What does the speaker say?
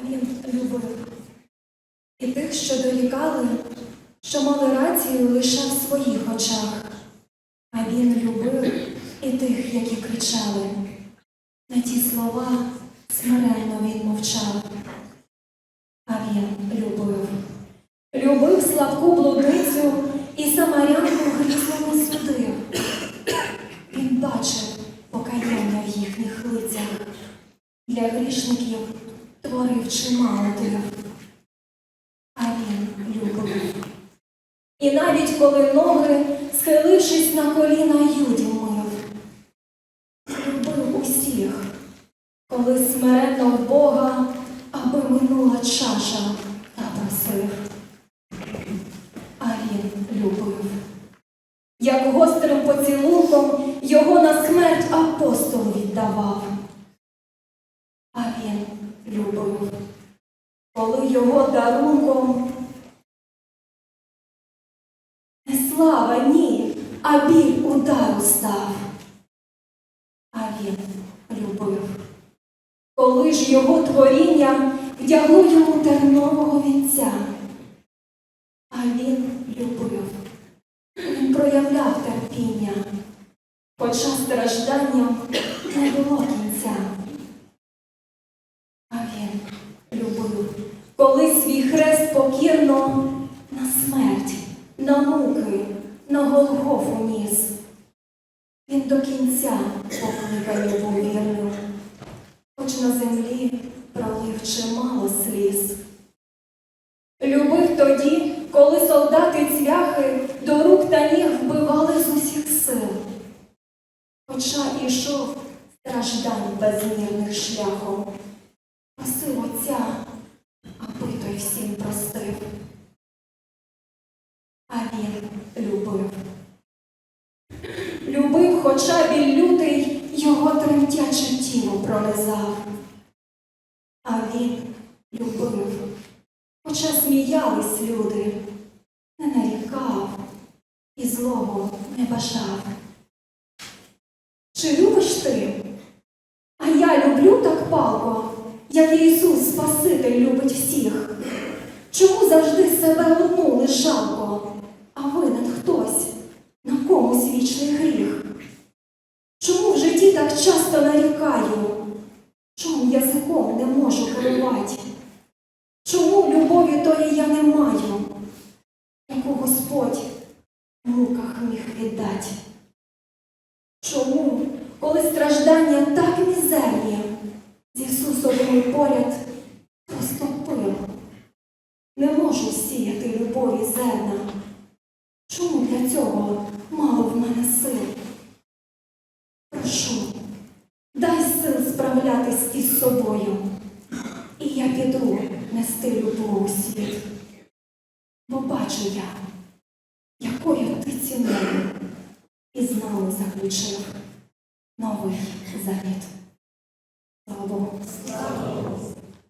він любив. І тих, що дорікали, що мали рацію лише в своїх очах. А він любив і тих, які кричали. На ті слова смиренно він мовчав. А він любив. Любив слабку блудницю і самарянку грізно не судив. Він бачив покаяння в їхніх лицях. Для грішників творив чимало див. А він любив. І навіть коли ноги, схилившись на коліна, юді мив. Любив усіх, коли смиренно в Бога, аби минула чаша та просив. А він любив. Як гострим поцілунком його на смерть апостол віддавав. А він любив, коли його дарунком не слава, ні, а біль удару став. А він любив, коли ж його творіння вдягло йому тернового вінця. А він любив, він проявляв терпіння, хоча стражданням не було кінця. А він любив, коли свій хрест покірно на смерть, на муки, на Голгофу ніс. Він до кінця покликаний був вірним, хоч на землі пролив чимало сліз. Любив тоді, коли солдати цвяхи до рук та ніг вбивали з усіх сил. Хоча ішов страждань безмірних шляхом, просив отця, А він любив. Любив, хоча біль лютий його тремтяче тіло пронизав. А він любив, хоча сміялись люди, не нарікав і злого не бажав. Чи любиш ти? А я люблю так палко, як Ісус Спаситель любить всіх. Чому завжди себе одну лиш жалко, а винен хтось, на комусь вічний гріх? Чому в житті так часто нарікаю? Чому язиком не можу керувати? Чому любові тої я не маю, яку Господь в муках міг віддати? Чому, коли страждання так мізерні, з Ісусовим поряд просто пил? Не можу сіяти любові зерна. Чому для цього мало в мене сил? Прошу, дай сил справлятись із собою, і я піду нести любов у світ. Бо бачу я, якою ти ціною І нами заключив новий завіт.